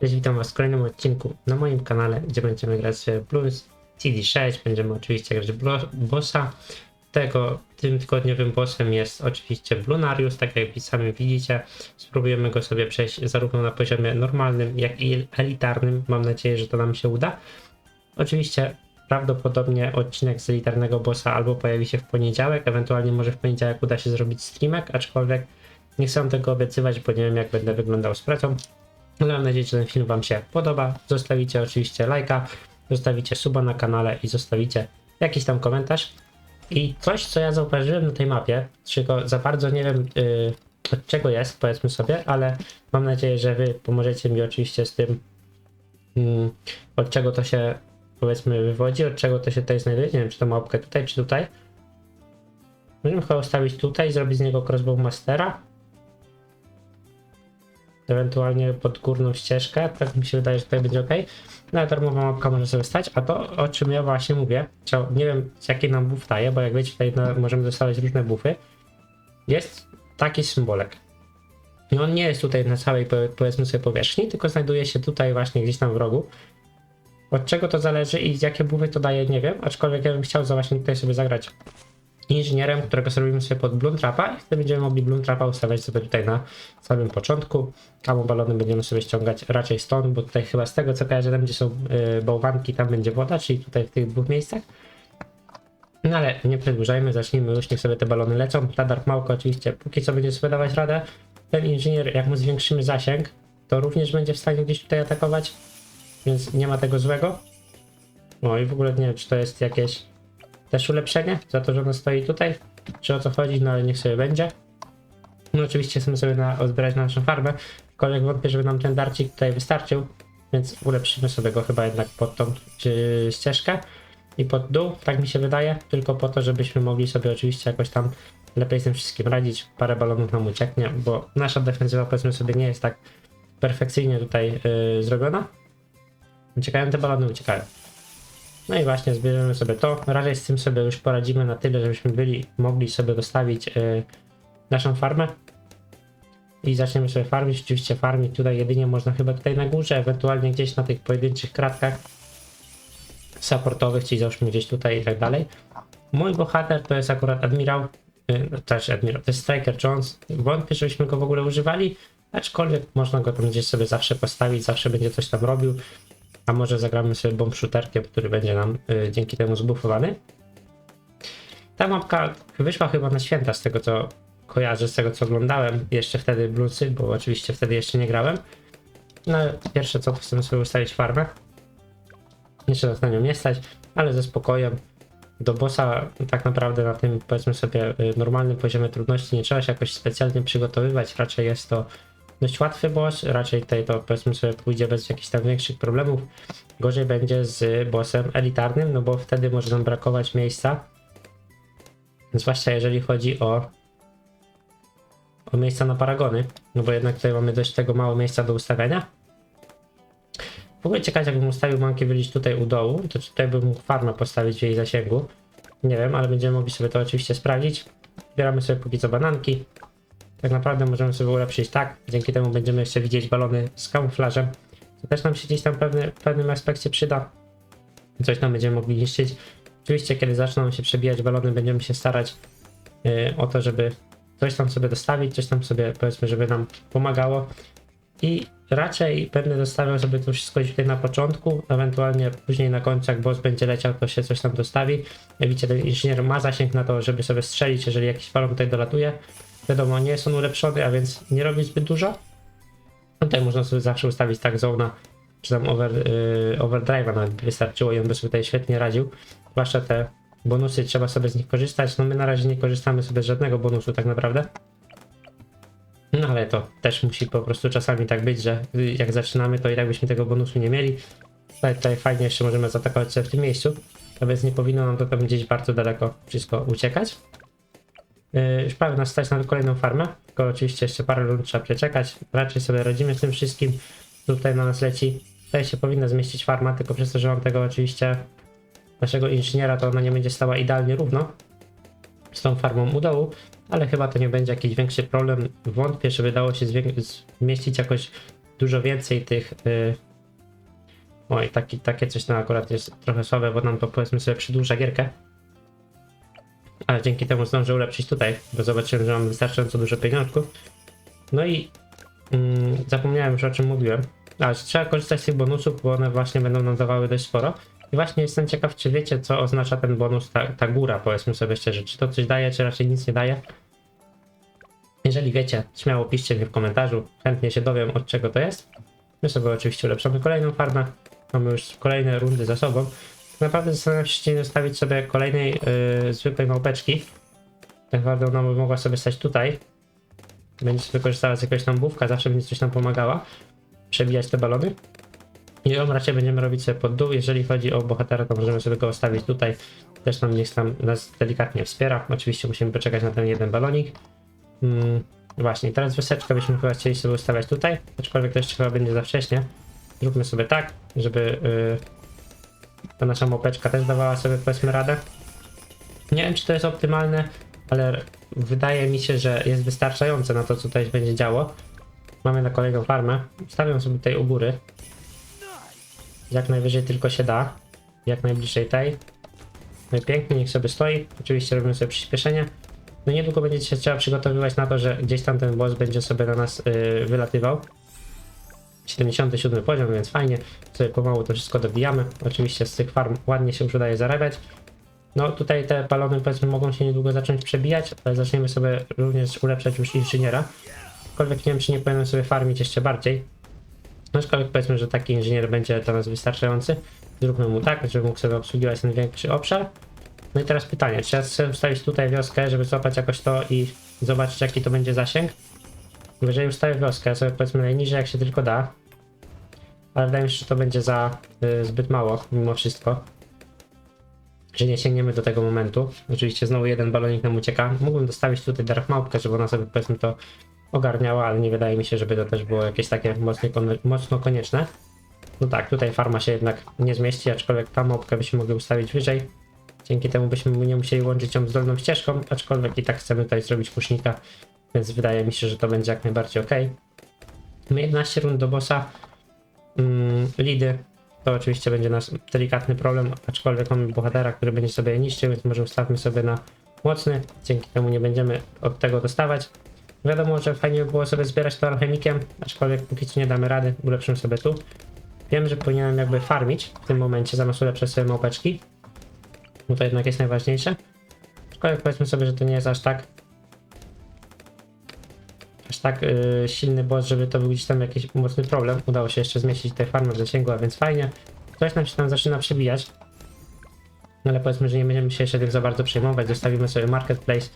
Cześć, witam was w kolejnym odcinku na moim kanale, gdzie będziemy grać Blues CD6, będziemy oczywiście grać bossa. Tego tym tygodniowym bossem jest oczywiście Blunarius, tak jak sami widzicie. Spróbujemy go sobie przejść zarówno na poziomie normalnym, jak i elitarnym. Mam nadzieję, że to nam się uda. Oczywiście prawdopodobnie odcinek z elitarnego bossa albo pojawi się w poniedziałek, ewentualnie może w poniedziałek uda się zrobić streamek, aczkolwiek nie chcę tego obiecywać, bo nie wiem jak będę wyglądał z pracą. Ale mam nadzieję, że ten film Wam się podoba. Zostawicie oczywiście lajka, zostawicie suba na kanale i zostawicie jakiś tam komentarz. I coś, co ja zauważyłem na tej mapie, czego za bardzo nie wiem yy, od czego jest, powiedzmy sobie, ale mam nadzieję, że Wy pomożecie mi oczywiście z tym, mm, od czego to się powiedzmy wywodzi, od czego to się tutaj znajduje. Nie wiem, czy to małpkę tutaj, czy tutaj. Możemy chyba ustawić tutaj, zrobić z niego crossbow mastera ewentualnie pod górną ścieżkę, tak mi się wydaje, że tutaj będzie ok. No ale darmowa mapka może sobie stać, a to o czym ja właśnie mówię, nie wiem jaki nam buff daje, bo jak wiecie tutaj możemy dostawać różne buffy, jest taki symbolek. I on nie jest tutaj na całej po- powiedzmy sobie powierzchni, tylko znajduje się tutaj właśnie gdzieś tam w rogu. Od czego to zależy i jakie buffy to daje, nie wiem, aczkolwiek ja bym chciał za właśnie tutaj sobie zagrać inżynierem, którego zrobimy sobie pod Bloom Trapa i wtedy będziemy mogli Bloom Trapa ustawiać sobie tutaj na samym początku. Kamo balony będziemy sobie ściągać raczej stąd, bo tutaj chyba z tego co kojarzę, tam gdzie są y, bałwanki, tam będzie woda, czyli tutaj w tych dwóch miejscach. No ale nie przedłużajmy, zacznijmy już, niech sobie te balony lecą. Ta Dark Małka oczywiście póki co będzie sobie dawać radę. Ten inżynier, jak mu zwiększymy zasięg, to również będzie w stanie gdzieś tutaj atakować, więc nie ma tego złego. No i w ogóle nie wiem, czy to jest jakieś też ulepszenie za to, że ona stoi tutaj, czy o co chodzi, no ale niech sobie będzie. No oczywiście chcemy sobie na, odbierać na naszą farmę, aczkolwiek wątpię, żeby nam ten darcik tutaj wystarczył, więc ulepszymy sobie go chyba jednak pod tą czy, ścieżkę i pod dół, tak mi się wydaje, tylko po to, żebyśmy mogli sobie oczywiście jakoś tam lepiej z tym wszystkim radzić, parę balonów nam ucieknie, bo nasza defensywa powiedzmy sobie nie jest tak perfekcyjnie tutaj yy, zrobiona. Uciekają te balony, uciekają. No i właśnie zbierzemy sobie to. Raczej z tym sobie już poradzimy na tyle, żebyśmy byli mogli sobie dostawić yy, naszą farmę. I zaczniemy sobie farmić. Oczywiście farmić tutaj jedynie można chyba tutaj na górze, ewentualnie gdzieś na tych pojedynczych kratkach supportowych, czyli załóżmy gdzieś tutaj i tak dalej. Mój bohater to jest akurat admirał, yy, admirał, to jest Striker Jones. Wątpię, żebyśmy go w ogóle używali, aczkolwiek można go tam gdzieś sobie zawsze postawić, zawsze będzie coś tam robił. A może zagramy sobie bomb shooterkiem, który będzie nam y, dzięki temu zbufowany. Ta mapka wyszła chyba na święta z tego co kojarzę, z tego co oglądałem. Jeszcze wtedy Bluesy, bo oczywiście wtedy jeszcze nie grałem. No pierwsze co chcemy sobie ustawić farmę. Jeszcze nas na nią nie stać, ale ze spokojem. Do bossa tak naprawdę na tym powiedzmy sobie y, normalnym poziomie trudności nie trzeba się jakoś specjalnie przygotowywać. Raczej jest to dość łatwy boss, raczej tutaj to powiedzmy sobie pójdzie bez jakichś tam większych problemów. Gorzej będzie z bossem elitarnym, no bo wtedy może nam brakować miejsca. Zwłaszcza jeżeli chodzi o, o miejsca na paragony, no bo jednak tutaj mamy dość tego mało miejsca do ustawiania. W ogóle ciekawe, jakbym ustawił Monkey Village tutaj u dołu, to tutaj bym mógł farmę postawić w jej zasięgu. Nie wiem, ale będziemy mogli sobie to oczywiście sprawdzić. Zbieramy sobie póki co bananki. Tak naprawdę możemy sobie ulepszyć tak. Dzięki temu będziemy jeszcze widzieć balony z kamuflażem. To też nam się gdzieś tam pewny, w pewnym aspekcie przyda. Coś tam będziemy mogli niszczyć. Oczywiście, kiedy zaczną się przebijać balony, będziemy się starać yy, o to, żeby coś tam sobie dostawić, coś tam sobie powiedzmy, żeby nam pomagało. I raczej będę dostawiał sobie to wszystko tutaj na początku, ewentualnie później na końcu, jak boss będzie leciał, to się coś tam dostawi. Jak widzicie, ten inżynier ma zasięg na to, żeby sobie strzelić, jeżeli jakiś balon tutaj dolatuje. Wiadomo, nie jest on ulepszony, a więc nie robi zbyt dużo. Tutaj można sobie zawsze ustawić tak zona, czy tam over, yy, overdrive'a nawet by wystarczyło i on by sobie tutaj świetnie radził. Zwłaszcza te bonusy, trzeba sobie z nich korzystać. No my na razie nie korzystamy sobie z żadnego bonusu tak naprawdę. No ale to też musi po prostu czasami tak być, że jak zaczynamy, to i tak byśmy tego bonusu nie mieli. Tutaj, tutaj fajnie jeszcze możemy zaatakować sobie w tym miejscu, a więc nie powinno nam to tam gdzieś bardzo daleko wszystko uciekać. Yy, Już prawie nas stać na kolejną farmę, tylko oczywiście jeszcze parę rund trzeba przeczekać. Raczej sobie radzimy z tym wszystkim. Tutaj na nas leci. Tutaj się powinna zmieścić farma, tylko przez to, że mam tego oczywiście naszego inżyniera, to ona nie będzie stała idealnie równo z tą farmą u dołu, ale chyba to nie będzie jakiś większy problem. Wątpię, żeby dało się zmieścić jakoś dużo więcej tych. Y... Oj, taki, takie coś tam akurat jest trochę słabe, bo nam to powiedzmy sobie przedłuża gierkę. Ale dzięki temu zdążę ulepszyć tutaj, bo zobaczyłem, że mam wystarczająco dużo pieniążków. No i mm, zapomniałem już o czym mówiłem. Ale trzeba korzystać z tych bonusów, bo one właśnie będą nam dawały dość sporo. I właśnie jestem ciekaw, czy wiecie, co oznacza ten bonus, ta, ta góra, powiedzmy sobie szczerze. Czy to coś daje, czy raczej nic nie daje. Jeżeli wiecie, śmiało piszcie mi w komentarzu. Chętnie się dowiem, od czego to jest. My sobie oczywiście ulepszamy kolejną farmę. Mamy już kolejne rundy za sobą. Naprawdę zastanawiam się, czy nie zostawić sobie kolejnej yy, zwykłej małpeczki. Tak naprawdę ona by mogła sobie stać tutaj. Będzie sobie korzystała z jakiegoś tam bufka, zawsze będzie coś nam pomagała. Przebijać te balony. I ją raczej będziemy robić sobie pod dół. Jeżeli chodzi o bohatera, to możemy sobie go ustawić tutaj. Też nam niech tam nas delikatnie wspiera. Oczywiście musimy poczekać na ten jeden balonik. Mm, właśnie, teraz wyseczkę byśmy chyba chcieli sobie ustawiać tutaj. Aczkolwiek to jeszcze chyba będzie za wcześnie. Zróbmy sobie tak, żeby yy, ta nasza mopeczka też dawała sobie powiedzmy radę. Nie wiem, czy to jest optymalne, ale wydaje mi się, że jest wystarczające na to, co tutaj będzie działo. Mamy na kolejną farmę. Stawiam sobie tutaj u góry. Jak najwyżej tylko się da. Jak najbliżej tej. No i pięknie, niech sobie stoi. Oczywiście robimy sobie przyspieszenie. No niedługo będziecie się trzeba przygotowywać na to, że gdzieś tam ten boss będzie sobie na nas yy, wylatywał. 77 poziom, więc fajnie. Sobie pomału to wszystko dobijamy. Oczywiście z tych farm ładnie się już udaje zarabiać. No tutaj te balony powiedzmy mogą się niedługo zacząć przebijać, ale zaczniemy sobie również ulepszać już inżyniera. Aczkolwiek nie wiem, czy nie powinienem sobie farmić jeszcze bardziej. No aczkolwiek powiedzmy, że taki inżynier będzie dla nas wystarczający. Zróbmy mu tak, żeby mógł sobie obsługiwać ten większy obszar. No i teraz pytanie, czy ja chcę ustawić tutaj wioskę, żeby złapać jakoś to i zobaczyć jaki to będzie zasięg? Jeżeli ustawię wioskę, sobie powiedzmy najniżej jak się tylko da. Ale wydaje mi się, że to będzie za y, zbyt mało mimo wszystko. Że nie sięgniemy do tego momentu. Oczywiście znowu jeden balonik nam ucieka. Mógłbym dostawić tutaj Dark żeby ona sobie powiedzmy to ogarniała, ale nie wydaje mi się, żeby to też było jakieś takie mocno, mocno konieczne. No tak, tutaj farma się jednak nie zmieści, aczkolwiek tam małpkę byśmy mogli ustawić wyżej. Dzięki temu byśmy nie musieli łączyć ją z dolną ścieżką, aczkolwiek i tak chcemy tutaj zrobić kusznika, więc wydaje mi się, że to będzie jak najbardziej ok. Mamy 11 rund do bossa. Mm, lidy to oczywiście będzie nasz delikatny problem, aczkolwiek mamy bohatera, który będzie sobie niszczył, więc może ustawmy sobie na mocny, dzięki temu nie będziemy od tego dostawać. Wiadomo, że fajnie by było sobie zbierać to alchemikiem, aczkolwiek póki co nie damy rady, ulepszymy sobie tu. Wiem, że powinienem jakby farmić w tym momencie, zamiast ulepszać sobie małpeczki. Bo to jednak jest najważniejsze. Aczkolwiek powiedzmy sobie, że to nie jest aż tak aż tak yy, silny boss, żeby to był gdzieś tam jakiś mocny problem. Udało się jeszcze zmieścić tę farmę w zasięgu, a więc fajnie. Coś nam się tam zaczyna przebijać. No ale powiedzmy, że nie będziemy się jeszcze tym za bardzo przejmować. Zostawimy sobie marketplace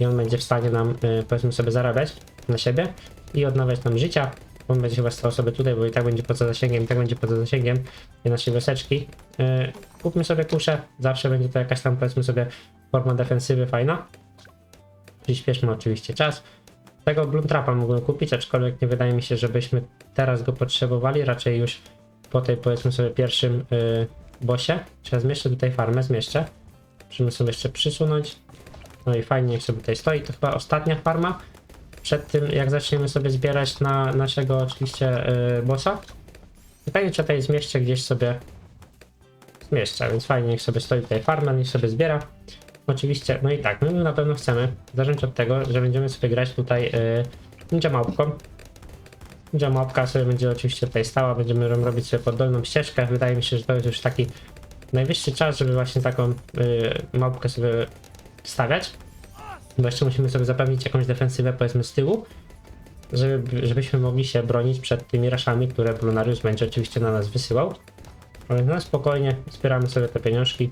i on będzie w stanie nam, yy, powiedzmy sobie, zarabiać na siebie i odnawiać nam życia. On będzie chyba stał sobie tutaj, bo i tak będzie poza zasięgiem, i tak będzie poza zasięgiem tej naszej wioseczki. Yy, kupmy sobie kuszę, zawsze będzie to jakaś tam, powiedzmy sobie, forma defensywy fajna. Przyspieszmy oczywiście czas. Tego Bloomtrapa mogłem kupić, aczkolwiek nie wydaje mi się, żebyśmy teraz go potrzebowali, raczej już po tej powiedzmy sobie pierwszym yy, bosie. Czy zmieszczę tutaj farmę? Zmieszczę. Musimy sobie jeszcze przysunąć. No i fajnie, jak sobie tutaj stoi. To chyba ostatnia farma. Przed tym, jak zaczniemy sobie zbierać na naszego oczywiście yy, bossa. Fajnie, czy tutaj zmieszczę gdzieś sobie zmieszczę, więc fajnie, niech sobie stoi tutaj farma, niech sobie zbiera. Oczywiście, no i tak, my na pewno chcemy zacząć od tego, że będziemy sobie grać tutaj yy, ninja małpką. Ninja małpka sobie będzie oczywiście tutaj stała, będziemy robić sobie poddolną ścieżkę. Wydaje mi się, że to jest już taki najwyższy czas, żeby właśnie taką yy, małpkę sobie stawiać. Bo jeszcze musimy sobie zapewnić jakąś defensywę powiedzmy z tyłu, żeby, żebyśmy mogli się bronić przed tymi raszami, które Brunarius będzie oczywiście na nas wysyłał. Ale na spokojnie zbieramy sobie te pieniążki,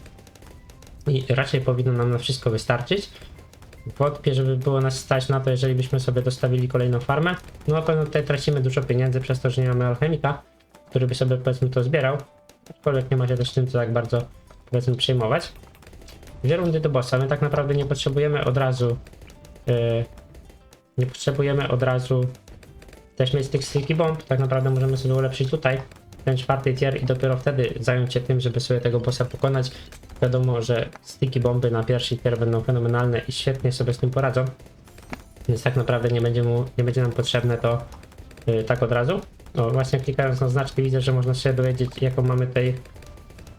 i raczej powinno nam na wszystko wystarczyć. Wątpię, żeby było nas stać na to, jeżeli byśmy sobie dostawili kolejną farmę. No pewno tutaj tracimy dużo pieniędzy przez to, że nie mamy alchemika, który by sobie powiedzmy to zbierał. Aczkolwiek nie ma się też tym co tak bardzo powiedzmy przejmować. Dwie rundy do bossa. My tak naprawdę nie potrzebujemy od razu yy, nie potrzebujemy od razu też mieć tych sticky bomb. Tak naprawdę możemy sobie ulepszyć tutaj ten czwarty tier i dopiero wtedy zająć się tym, żeby sobie tego bossa pokonać. Wiadomo, że sticky bomby na pierwszy tier będą fenomenalne i świetnie sobie z tym poradzą. Więc tak naprawdę nie będzie, mu, nie będzie nam potrzebne to yy, tak od razu. O, właśnie klikając na znaczki widzę, że można się dowiedzieć jaką mamy tutaj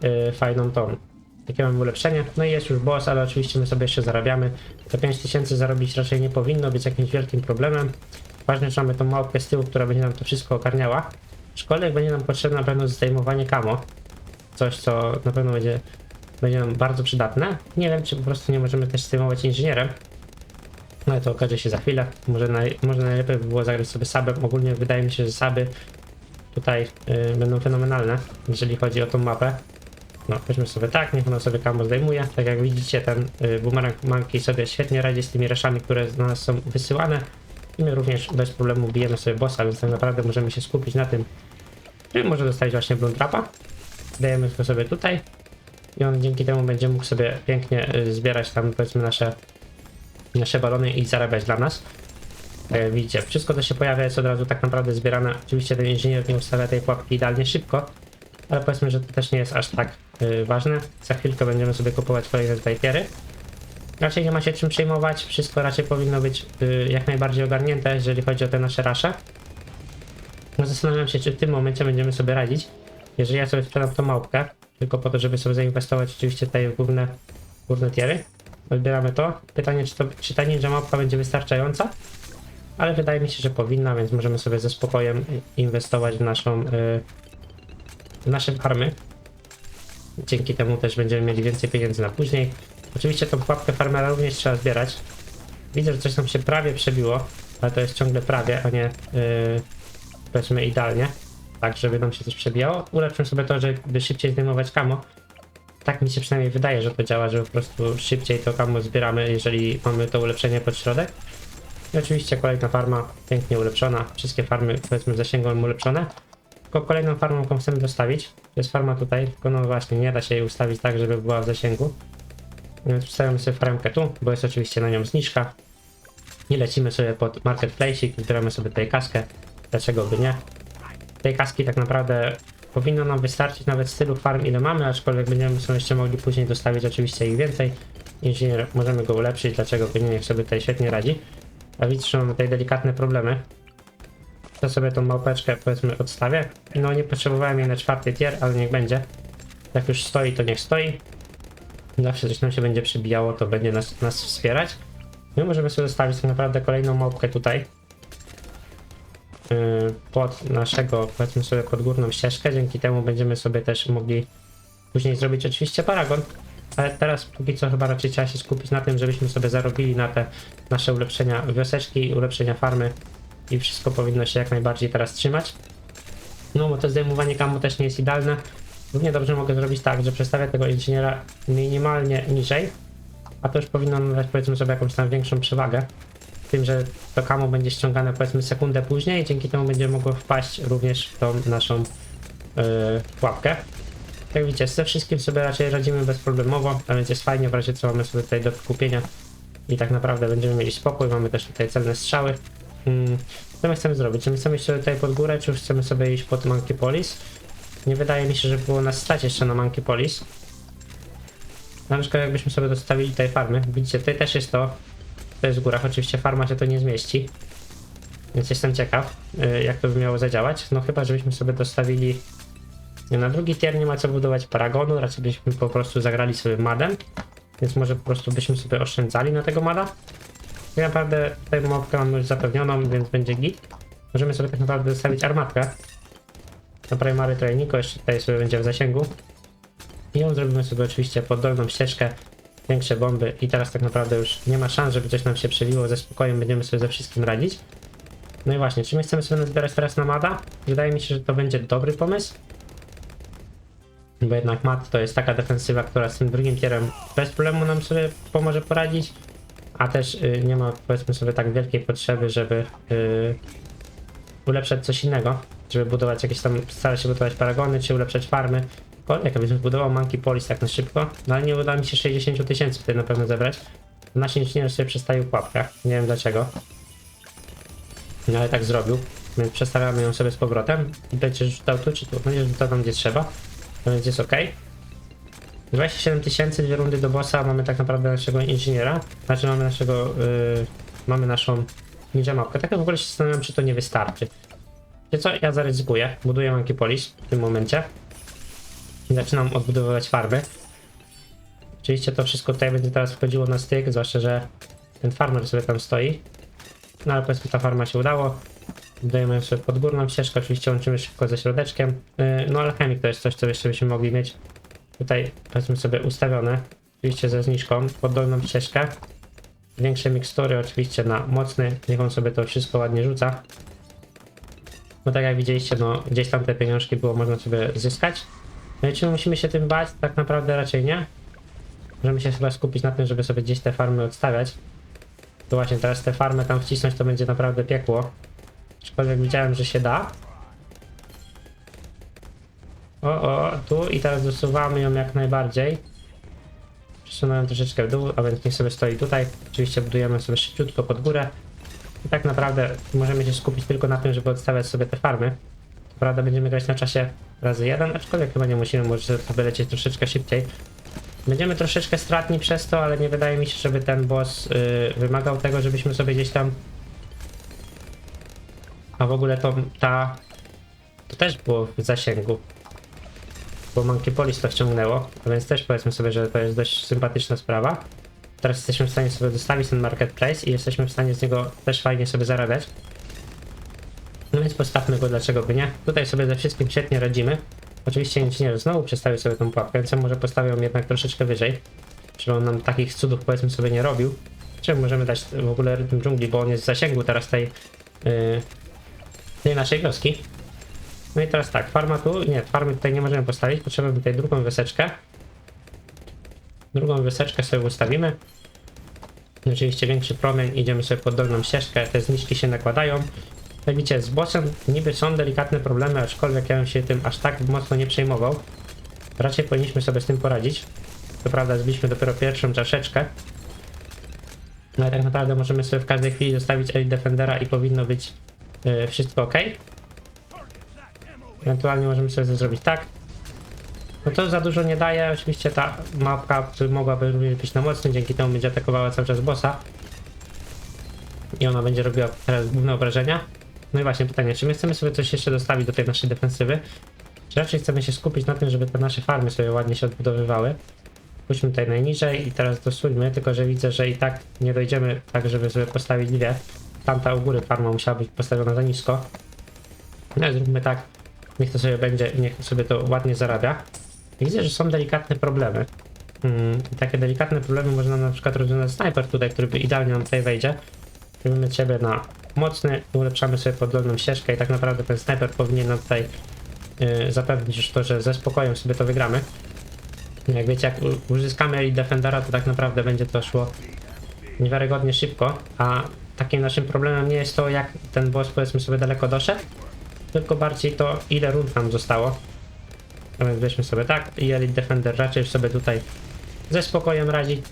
yy, fajną tą. Jakie mamy ulepszenie. No i jest już boss, ale oczywiście my sobie jeszcze zarabiamy. Te 5000 zarobić raczej nie powinno być jakimś wielkim problemem. Ważne, że mamy tą małpkę z tyłu, która będzie nam to wszystko ogarniała. Aczkolwiek będzie nam potrzebne na pewno zdejmowanie kamo. Coś, co na pewno będzie, będzie nam bardzo przydatne. Nie wiem, czy po prostu nie możemy też zdejmować inżynierem. No ale to okaże się za chwilę. Może, naj, może najlepiej by było zagrać sobie sabem. Ogólnie wydaje mi się, że saby tutaj y, będą fenomenalne, jeżeli chodzi o tą mapę. No, weźmy sobie tak, niech ona sobie kamo zdejmuje. Tak jak widzicie, ten y, boomerang sobie świetnie radzi z tymi reszami, które do nas są wysyłane. I my również bez problemu bijemy sobie bossa, więc tak naprawdę możemy się skupić na tym, że może dostać właśnie Bloom Trapa. Dajemy go sobie tutaj. I on dzięki temu będzie mógł sobie pięknie y, zbierać tam powiedzmy nasze, nasze balony i zarabiać dla nas. Jak widzicie, wszystko co się pojawia jest od razu tak naprawdę zbierane. Oczywiście ten inżynier nie ustawia tej pułapki idealnie szybko, ale powiedzmy, że to też nie jest aż tak y, ważne. Za chwilkę będziemy sobie kupować kolejne tutaj tiery. Raczej nie ma się czym przejmować, wszystko raczej powinno być y, jak najbardziej ogarnięte, jeżeli chodzi o te nasze rasze. No zastanawiam się, czy w tym momencie będziemy sobie radzić, jeżeli ja sobie sprzedam tą małpkę, tylko po to, żeby sobie zainwestować oczywiście tutaj w główne, główne tiery. Odbieramy to. Pytanie, czy, to, czy ta ninja małpka będzie wystarczająca? Ale wydaje mi się, że powinna, więc możemy sobie ze spokojem inwestować w naszą, y, w nasze farmy. Dzięki temu też będziemy mieli więcej pieniędzy na później. Oczywiście tą pułapkę farmera również trzeba zbierać. Widzę, że coś nam się prawie przebiło, ale to jest ciągle prawie, a nie yy, powiedzmy idealnie. Tak, żeby nam się coś przebijało. Ulepszę sobie to, żeby szybciej zdejmować kamo. Tak mi się przynajmniej wydaje, że to działa, że po prostu szybciej to kamo zbieramy, jeżeli mamy to ulepszenie pod środek. I oczywiście kolejna farma pięknie ulepszona. Wszystkie farmy powiedzmy zasięgą ulepszone. Tylko kolejną farmą, jaką chcemy dostawić, to jest farma tutaj, tylko no właśnie nie da się jej ustawić tak, żeby była w zasięgu. Więc wstawiamy sobie farmkę tu, bo jest oczywiście na nią zniżka. I lecimy sobie pod marketplace i zbieramy sobie tutaj kaskę. Dlaczego by nie? Tej kaski tak naprawdę powinno nam wystarczyć nawet z tylu farm ile mamy, aczkolwiek będziemy sobie jeszcze mogli później dostawić oczywiście ich więcej. Inżynier możemy go ulepszyć, dlaczego niech sobie tutaj świetnie radzi. A widzisz, że mamy tutaj delikatne problemy. To sobie tą małpeczkę powiedzmy odstawię. No nie potrzebowałem jej na czwarty tier, ale niech będzie. Jak już stoi, to niech stoi. Zawsze coś nam się będzie przybijało, to będzie nas, nas wspierać. My możemy sobie zostawić tak naprawdę kolejną małpkę tutaj. Yy, pod naszego, powiedzmy sobie, pod górną ścieżkę. Dzięki temu będziemy sobie też mogli później zrobić oczywiście paragon. Ale teraz póki co chyba raczej trzeba się skupić na tym, żebyśmy sobie zarobili na te nasze ulepszenia wioseczki, ulepszenia farmy i wszystko powinno się jak najbardziej teraz trzymać. No bo to zdejmowanie kamu też nie jest idealne. Równie dobrze mogę zrobić tak, że przestawię tego inżyniera minimalnie niżej, a to już powinno nam dać powiedzmy sobie jakąś tam większą przewagę. Tym, że to kamo będzie ściągane powiedzmy sekundę później dzięki temu będzie mogło wpaść również w tą naszą yy, pułapkę. Jak widzicie, ze wszystkim sobie raczej radzimy bezproblemowo, a więc jest fajnie, w razie co mamy sobie tutaj do kupienia i tak naprawdę będziemy mieli spokój, mamy też tutaj celne strzały. Hmm. Co my chcemy zrobić? Czy my chcemy iść tutaj pod górę, czy już chcemy sobie iść pod Monkey Police? Nie wydaje mi się, że było nas stać jeszcze na Monkey Police. Na przykład jakbyśmy sobie dostawili tutaj farmy. Widzicie, tutaj też jest to. To jest w górach, oczywiście farma się to nie zmieści. Więc jestem ciekaw, y, jak to by miało zadziałać. No chyba, żebyśmy sobie dostawili... Na drugi tier nie ma co budować paragonu, raczej byśmy po prostu zagrali sobie madem. Więc może po prostu byśmy sobie oszczędzali na tego mada. I naprawdę tutaj mapkę mamy już zapewnioną, więc będzie git. Możemy sobie tak naprawdę dostawić armatkę. Na primary trainingu jeszcze tutaj sobie będzie w zasięgu. I ją zrobimy sobie oczywiście pod dolną ścieżkę, większe bomby i teraz tak naprawdę już nie ma szans, żeby coś nam się przewiło, ze spokojem będziemy sobie ze wszystkim radzić. No i właśnie, czy my chcemy sobie zbierać teraz na mada? Wydaje mi się, że to będzie dobry pomysł. Bo jednak mat to jest taka defensywa, która z tym drugim tierem bez problemu nam sobie pomoże poradzić. A też y, nie ma powiedzmy sobie tak wielkiej potrzeby, żeby y, ulepszać coś innego. Żeby budować jakieś tam, starać się budować paragony, czy ulepszać farmy. Jak bym zbudował Monkey Police tak na szybko, no ale nie uda mi się 60 tysięcy tutaj na pewno zebrać. Nasz inżynier sobie przestawił pułapkę, nie wiem dlaczego. No ale tak zrobił, więc przestawiamy ją sobie z powrotem. I będzie rzucał tu czy tu, no nie rzucał tam gdzie trzeba, no więc jest ok. 27 tysięcy, dwie rundy do bossa, mamy tak naprawdę naszego inżyniera. Znaczy mamy naszego, yy, mamy naszą ninja mapkę. Tak w ogóle się zastanawiam, czy to nie wystarczy. Wiecie co, ja zaryzykuję. Buduję Ankipolis w tym momencie. I zaczynam odbudowywać farmy. Oczywiście to wszystko tutaj będzie teraz wchodziło na styk, zwłaszcza, że ten farmer sobie tam stoi. No ale powiedzmy ta farma się udało. Budujemy sobie podgórną ścieżkę, oczywiście łączymy szybko ze środeczkiem. Yy, No alchemik to jest coś, co jeszcze byśmy mogli mieć tutaj powiedzmy sobie ustawione. Oczywiście ze zniżką, pod dolną ścieżkę. Większe mikstury oczywiście na mocny, niech on sobie to wszystko ładnie rzuca. No tak jak widzieliście, no gdzieś tam te pieniążki było można sobie zyskać. No i czy musimy się tym bać? Tak naprawdę raczej nie. Możemy się chyba skupić na tym, żeby sobie gdzieś te farmy odstawiać. To właśnie teraz te farmy tam wcisnąć to będzie naprawdę piekło. Aczkolwiek widziałem, że się da. O, o, tu i teraz dosuwamy ją jak najbardziej. Przesunąłem troszeczkę w dół, a więc niech sobie stoi tutaj. Oczywiście budujemy sobie szybciutko pod górę. I tak naprawdę możemy się skupić tylko na tym, żeby odstawiać sobie te farmy. To prawda będziemy grać na czasie razy jeden, aczkolwiek chyba nie musimy, może sobie lecieć troszeczkę szybciej. Będziemy troszeczkę stratni przez to, ale nie wydaje mi się, żeby ten boss yy, wymagał tego, żebyśmy sobie gdzieś tam... A w ogóle to ta... To też było w zasięgu. Bo Monkey Police to wciągnęło, a więc też powiedzmy sobie, że to jest dość sympatyczna sprawa. Teraz jesteśmy w stanie sobie dostawić ten marketplace i jesteśmy w stanie z niego też fajnie sobie zarabiać. Więc postawmy go, dlaczego by nie. Tutaj sobie ze wszystkim świetnie radzimy. Oczywiście inżynier znowu przestawił sobie tą pułapkę, ja może postawię ją jednak troszeczkę wyżej. Żeby on nam takich cudów powiedzmy sobie nie robił. Czy możemy dać w ogóle rytm dżungli, bo on jest w zasięgu teraz tej, yy, tej naszej wioski. No i teraz tak, farma tu, nie, farmy tutaj nie możemy postawić, potrzebujemy tutaj drugą wyseczkę. Drugą wyseczkę sobie ustawimy. Oczywiście większy promień, idziemy sobie pod dolną ścieżkę, te zniżki się nakładają. Jak widzicie, z bossem niby są delikatne problemy, aczkolwiek ja bym się tym aż tak mocno nie przejmował. Raczej powinniśmy sobie z tym poradzić. Co prawda zbiliśmy dopiero pierwszą czaszeczkę. No i tak naprawdę możemy sobie w każdej chwili zostawić Elite Defendera i powinno być yy, wszystko ok. Ewentualnie możemy sobie zrobić tak. No to za dużo nie daje, oczywiście ta mapka mogłaby również być na mocny, dzięki temu będzie atakowała cały czas bossa. I ona będzie robiła teraz główne obrażenia. No i właśnie pytanie, czy my chcemy sobie coś jeszcze dostawić do tej naszej defensywy? Czy raczej chcemy się skupić na tym, żeby te nasze farmy sobie ładnie się odbudowywały? Pójdźmy tutaj najniżej i teraz dosuńmy, tylko że widzę, że i tak nie dojdziemy tak, żeby sobie postawić dwie. Tamta u góry farma musiała być postawiona za nisko. No i zróbmy tak, niech to sobie będzie, niech sobie to ładnie zarabia. Widzę, że są delikatne problemy. Mm, i takie delikatne problemy można na przykład rozwiązać snajper tutaj, który by idealnie nam tutaj wejdzie. Robimy ciebie na mocny, ulepszamy sobie pod dolną ścieżkę i tak naprawdę ten snajper powinien nam tutaj yy, zapewnić już to, że ze spokojem sobie to wygramy. Jak wiecie, jak uzyskamy Elite Defendera, to tak naprawdę będzie to szło niewiarygodnie szybko, a takim naszym problemem nie jest to, jak ten boss powiedzmy sobie daleko doszedł, tylko bardziej to, ile rund nam zostało. A więc weźmy sobie tak i Elite Defender raczej sobie tutaj ze spokojem radzi.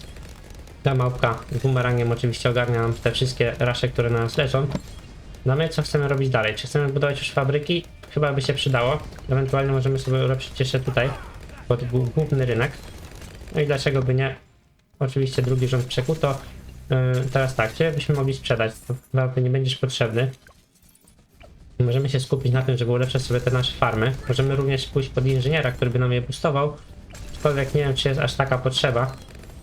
Ta małpka bumerangiem oczywiście ogarnia nam te wszystkie rasze, które na nas leżą. No my co chcemy robić dalej? Czy chcemy budować już fabryki? Chyba by się przydało. Ewentualnie możemy sobie ulepszyć jeszcze tutaj pod głó- główny rynek. No i dlaczego by nie? Oczywiście drugi rząd przekuto. Yy, teraz tak, ciebie byśmy mogli sprzedać, to chyba nie będziesz potrzebny. Możemy się skupić na tym, żeby ulepszać sobie te nasze farmy. Możemy również pójść pod inżyniera, który by nam je boostował. Aczkolwiek nie wiem, czy jest aż taka potrzeba.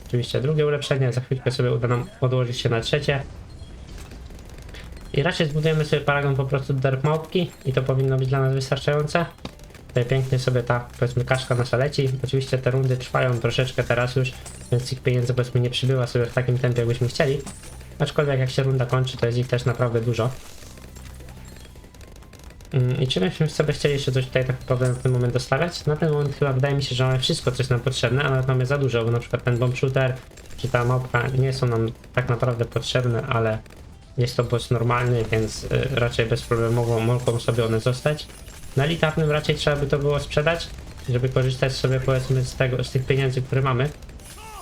Oczywiście drugie ulepszenie, za chwilkę sobie uda nam odłożyć się na trzecie. I raczej zbudujemy sobie paragon po prostu do małpki i to powinno być dla nas wystarczające. Tutaj pięknie sobie ta, powiedzmy, kaszka nasza leci. Oczywiście te rundy trwają troszeczkę teraz już, więc ich pieniędzy powiedzmy nie przybywa sobie w takim tempie, jakbyśmy chcieli. Aczkolwiek jak się runda kończy, to jest ich też naprawdę dużo. Mm, I czy byśmy sobie chcieli jeszcze coś tutaj tak naprawdę na ten moment dostawiać? Na ten moment chyba wydaje mi się, że mamy wszystko, co jest nam potrzebne, a nawet mamy za dużo, bo na przykład ten bomb shooter czy ta mapka nie są nam tak naprawdę potrzebne, ale jest to boss normalny, więc y, raczej bezproblemowo mogą sobie one zostać. Na elitarnym raczej trzeba by to było sprzedać, żeby korzystać sobie powiedzmy z tego, z tych pieniędzy, które mamy.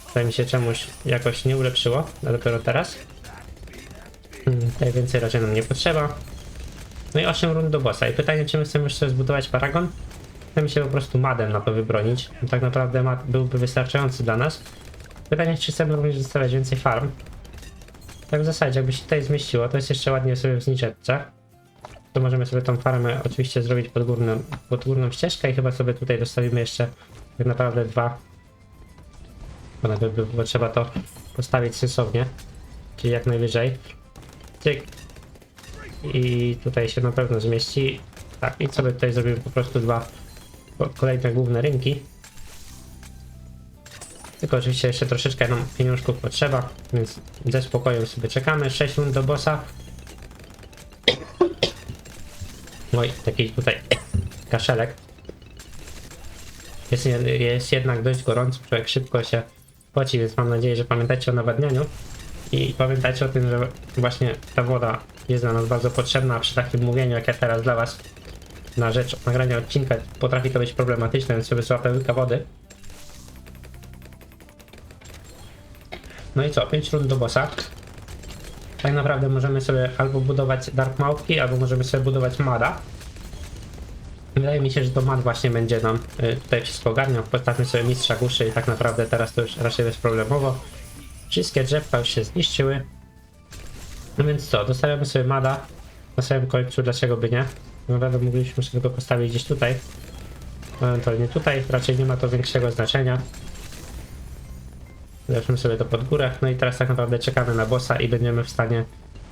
Tutaj mi się czemuś jakoś nie ulepszyło, a dopiero teraz. Mm, Tutaj więcej raczej nam nie potrzeba. No i 8 rund do bossa. I pytanie, czy my chcemy sobie zbudować paragon? Chcemy się po prostu madem na to wybronić. Tak naprawdę mat byłby wystarczający dla nas. Pytanie, czy chcemy również zostawiać więcej farm? Tak w zasadzie, jakby się tutaj zmieściło, to jest jeszcze ładnie sobie w zniczeczce. to możemy sobie tą farmę oczywiście zrobić pod górną, pod górną ścieżkę i chyba sobie tutaj dostawimy jeszcze tak naprawdę dwa. Bo by trzeba to postawić sensownie, czyli jak najwyżej. Cyk. I tutaj się na pewno zmieści. Tak, i sobie tutaj zrobimy po prostu dwa ko- kolejne główne rynki. Tylko oczywiście jeszcze troszeczkę nam pieniążków potrzeba, więc ze spokojem sobie czekamy. 6 rund do bossa. Oj, taki tutaj kaszelek. Jest, je- jest jednak dość gorąco, człowiek szybko się poci, więc mam nadzieję, że pamiętacie o nawadnianiu. I pamiętajcie o tym, że właśnie ta woda jest dla nas bardzo potrzebna, a przy takim mówieniu jak ja teraz dla was na rzecz nagrania odcinka potrafi to być problematyczne, więc sobie złapę łyka wody. No i co, 5 rund do bossa. Tak naprawdę możemy sobie albo budować Dark Mouthki, albo możemy sobie budować Mada. Wydaje mi się, że to Mad właśnie będzie nam y, tutaj wszystko ogarniał. Postawmy sobie mistrza guszy i tak naprawdę teraz to już raczej bezproblemowo. Wszystkie drzewka już się zniszczyły. No więc co, dostawiamy sobie Mada na samym końcu, dlaczego by nie? No wiadomo, mogliśmy sobie go postawić gdzieś tutaj. Ewentualnie tutaj, raczej nie ma to większego znaczenia. Zobaczmy sobie to pod górę. No i teraz tak naprawdę czekamy na bossa i będziemy w stanie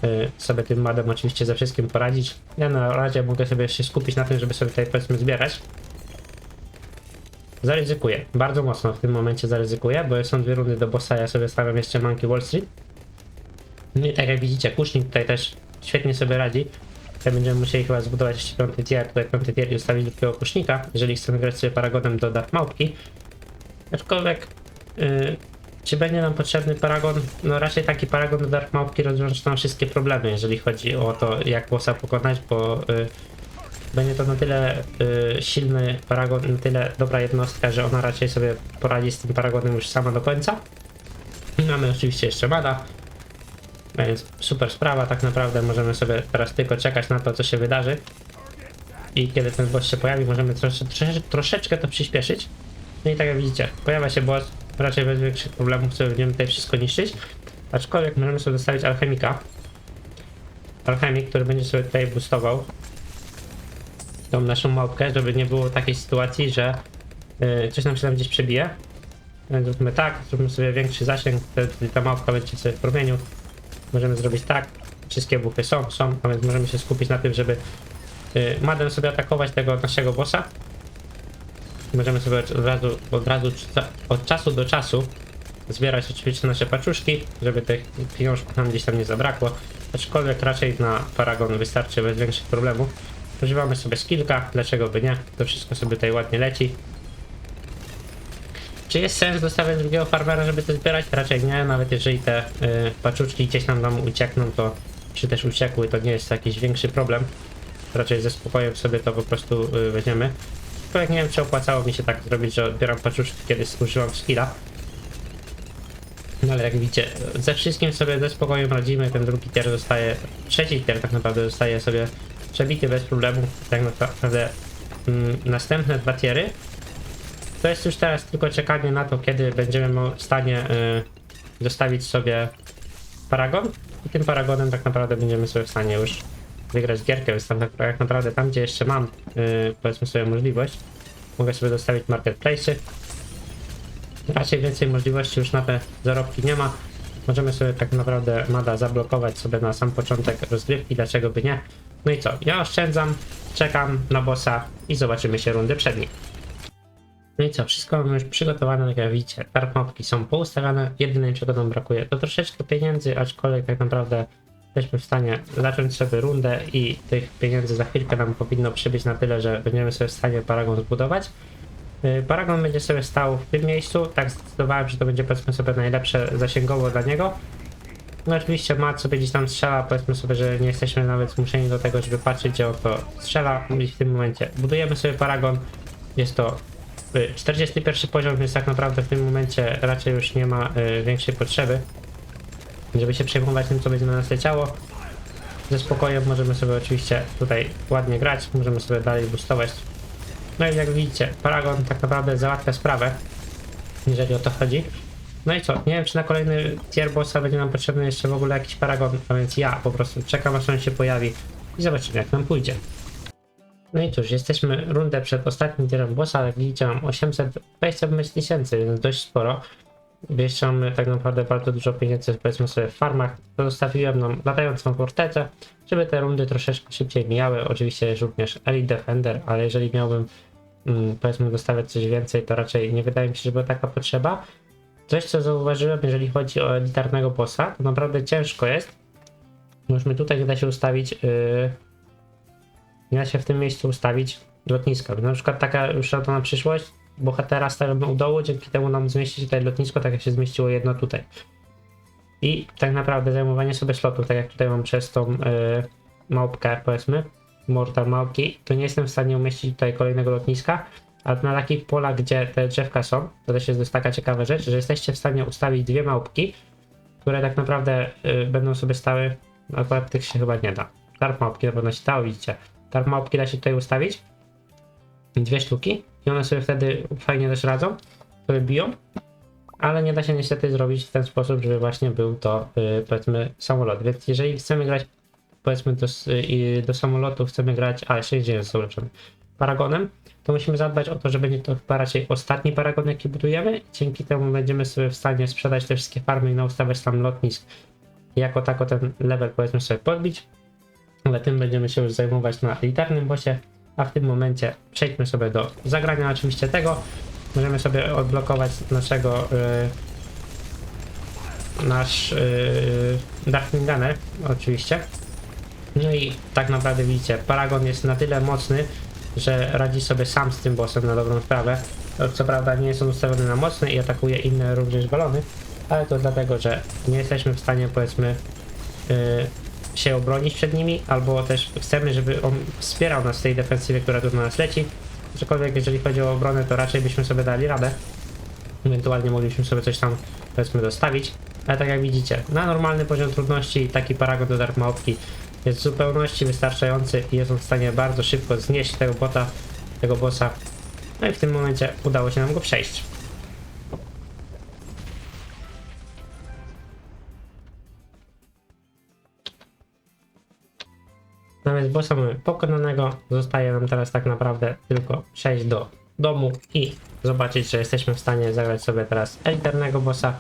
y, sobie tym madem oczywiście ze wszystkim poradzić. Ja na razie mogę sobie się skupić na tym, żeby sobie tutaj powiedzmy zbierać. Zaryzykuję. Bardzo mocno w tym momencie zaryzykuję, bo są dwie rundy do bossa, ja sobie stawiam jeszcze Monkey Wall Street. No i tak jak widzicie, kusznik tutaj też świetnie sobie radzi. Tutaj będziemy musieli chyba zbudować jeszcze piąty tier, tutaj piąty tier i ustawić drugiego kusznika, jeżeli chcemy grać sobie Paragonem do Dark Małpki. Aczkolwiek, yy, czy będzie nam potrzebny Paragon? No raczej taki Paragon do Dark Małpki rozwiąże nam wszystkie problemy, jeżeli chodzi o to, jak bossa pokonać, bo yy, będzie to na tyle y, silny paragon, na tyle dobra jednostka, że ona raczej sobie poradzi z tym paragonem już sama do końca. I mamy oczywiście jeszcze Mada, więc super sprawa, tak naprawdę możemy sobie teraz tylko czekać na to, co się wydarzy. I kiedy ten boss się pojawi, możemy trosze, trosze, troszeczkę to przyspieszyć. No i tak jak widzicie, pojawia się boss, raczej bez większych problemów sobie będziemy tutaj wszystko niszczyć. Aczkolwiek możemy sobie dostawić alchemika. Alchemik, który będzie sobie tutaj boostował tą naszą małpkę, żeby nie było takiej sytuacji, że y, coś nam się tam gdzieś przebije. Zróbmy tak, zróbmy sobie większy zasięg, wtedy ta małpka będzie sobie w promieniu. Możemy zrobić tak, wszystkie buchy są, są, a więc możemy się skupić na tym, żeby y, madem sobie atakować tego naszego bossa. Możemy sobie od razu, od razu od czasu do czasu zbierać oczywiście nasze paczuszki, żeby tych pieniążków nam gdzieś tam nie zabrakło. Aczkolwiek raczej na Paragon wystarczy bez większych problemów. Używamy sobie skillka, dlaczego by nie? To wszystko sobie tutaj ładnie leci. Czy jest sens dostawiać drugiego farmera, żeby to zbierać? Raczej nie, nawet jeżeli te y, paczuczki gdzieś nam nam uciekną, to czy też uciekły, to nie jest jakiś większy problem. Raczej ze spokojem sobie to po prostu y, weźmiemy. Aczkolwiek nie wiem, czy opłacało mi się tak zrobić, że odbieram paczuszki, kiedy używam skilla. No ale jak widzicie, ze wszystkim sobie ze spokojem radzimy, ten drugi tier zostaje, trzeci tier tak naprawdę zostaje sobie przebity bez problemu. Tak naprawdę mm, następne dwa tiery to jest już teraz tylko czekanie na to, kiedy będziemy w stanie y, zostawić sobie paragon i tym paragonem tak naprawdę będziemy sobie w stanie już wygrać gierkę, więc tam tak naprawdę tam, gdzie jeszcze mam y, powiedzmy sobie możliwość, mogę sobie dostawić marketplace'y. Raczej więcej możliwości już na te zarobki nie ma. Możemy sobie tak naprawdę Mada zablokować sobie na sam początek rozgrywki, dlaczego by nie. No i co, ja oszczędzam, czekam na bossa i zobaczymy się rundy przed nim. No i co, wszystko mamy już przygotowane, tak jak widzicie, dark mapki są poustawiane, jedyne czego nam brakuje to troszeczkę pieniędzy, aczkolwiek tak naprawdę jesteśmy w stanie zacząć sobie rundę i tych pieniędzy za chwilkę nam powinno przybyć na tyle, że będziemy sobie w stanie Paragon zbudować. Paragon będzie sobie stał w tym miejscu, tak zdecydowałem, że to będzie powiedzmy sobie najlepsze zasięgowo dla niego. No oczywiście mat sobie gdzieś tam strzela, powiedzmy sobie, że nie jesteśmy nawet zmuszeni do tego, żeby patrzeć gdzie on to strzela i w tym momencie budujemy sobie Paragon. Jest to y, 41 poziom, więc tak naprawdę w tym momencie raczej już nie ma y, większej potrzeby, żeby się przejmować tym, co będzie na nas leciało. Ze spokojem możemy sobie oczywiście tutaj ładnie grać, możemy sobie dalej boostować. No i jak widzicie, Paragon tak naprawdę załatwia sprawę, jeżeli o to chodzi. No i co, nie wiem czy na kolejny tier bossa będzie nam potrzebny jeszcze w ogóle jakiś Paragon, a więc ja po prostu czekam aż on się pojawi. i zobaczymy jak nam pójdzie. No i cóż, jesteśmy rundę przed ostatnim tierem bossa, ale widzicie mam 825 tysięcy, więc dość sporo. Mamy tak naprawdę bardzo dużo pieniędzy powiedzmy sobie w farmach. Zostawiłem nam latającą fortecę, żeby te rundy troszeczkę szybciej mijały. Oczywiście jest również Elite Defender, ale jeżeli miałbym mm, powiedzmy dostawiać coś więcej, to raczej nie wydaje mi się, że była taka potrzeba. Coś co zauważyłem, jeżeli chodzi o elitarnego bossa, to naprawdę ciężko jest. Już my tutaj da się ustawić, yy, nie da się w tym miejscu ustawić lotniska. Na przykład taka już na przyszłość, bohatera stawiamy u dołu, dzięki temu nam zmieści się tutaj lotnisko, tak jak się zmieściło jedno tutaj. I tak naprawdę zajmowanie sobie slotów, tak jak tutaj mam przez tą yy, małpkę, powiedzmy, mortal małpki, to nie jestem w stanie umieścić tutaj kolejnego lotniska, ale na takich polach, gdzie te drzewka są, to też jest taka ciekawa rzecz, że jesteście w stanie ustawić dwie małpki, które tak naprawdę yy, będą sobie stały, akurat tych się chyba nie da. Tarp małpki na pewno się dało, widzicie. Tarp małpki da się tutaj ustawić, dwie sztuki i one sobie wtedy fajnie też radzą, sobie biją, ale nie da się niestety zrobić w ten sposób, żeby właśnie był to yy, powiedzmy samolot. Więc jeżeli chcemy grać powiedzmy do, yy, do samolotu, chcemy grać, a jeszcze gdzie jest ulepszony, paragonem, to musimy zadbać o to, że będzie to chyba raczej ostatni paragon jaki budujemy. Dzięki temu będziemy sobie w stanie sprzedać te wszystkie farmy i naustawiać tam lotnisk jako tako ten level powiedzmy sobie podbić. Ale tym będziemy się już zajmować na elitarnym bossie, a w tym momencie przejdźmy sobie do zagrania oczywiście tego. Możemy sobie odblokować naszego yy, nasz yy, Darkwing Gunner oczywiście. No i tak naprawdę widzicie, Paragon jest na tyle mocny, że radzi sobie sam z tym bossem na dobrą sprawę. Co prawda nie jest on ustawiony na mocny i atakuje inne również balony, ale to dlatego, że nie jesteśmy w stanie powiedzmy yy, się obronić przed nimi, albo też chcemy, żeby on wspierał nas w tej defensywie, która na nas leci. Cokolwiek jeżeli chodzi o obronę, to raczej byśmy sobie dali radę. Ewentualnie moglibyśmy sobie coś tam powiedzmy dostawić. Ale tak jak widzicie, na normalny poziom trudności taki paragon do Dark Małpki jest w zupełności wystarczający i jest on w stanie bardzo szybko znieść tego bota, tego bossa. No i w tym momencie udało się nam go przejść. Natomiast bossa mamy pokonanego, zostaje nam teraz tak naprawdę tylko przejść do domu i zobaczyć, że jesteśmy w stanie zagrać sobie teraz elitarnego bossa.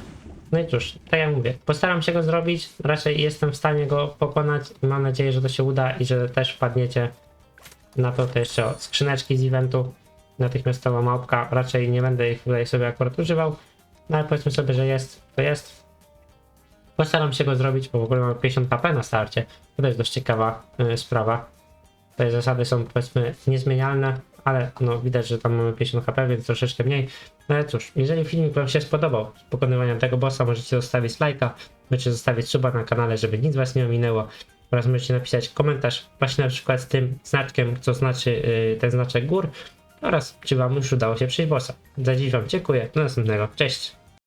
No i cóż, tak jak mówię, postaram się go zrobić, raczej jestem w stanie go pokonać. Mam nadzieję, że to się uda i że też wpadniecie na to, to jeszcze o skrzyneczki z eventu, natychmiastowa małpka, raczej nie będę ich tutaj sobie akurat używał, no ale powiedzmy sobie, że jest, to jest. Postaram się go zrobić, bo w ogóle mam 50 HP na starcie, to też dość ciekawa y, sprawa. Te zasady są powiedzmy niezmienialne, ale no widać, że tam mamy 50 HP, więc troszeczkę mniej. No ale cóż, jeżeli filmik wam się spodobał z pokonywaniem tego bossa, możecie zostawić lajka, możecie zostawić suba na kanale, żeby nic was nie ominęło. Oraz możecie napisać komentarz właśnie na przykład z tym znaczkiem, co znaczy yy, ten znaczek gór oraz czy wam już udało się przejść bossa. Za dziś wam dziękuję, do następnego, cześć!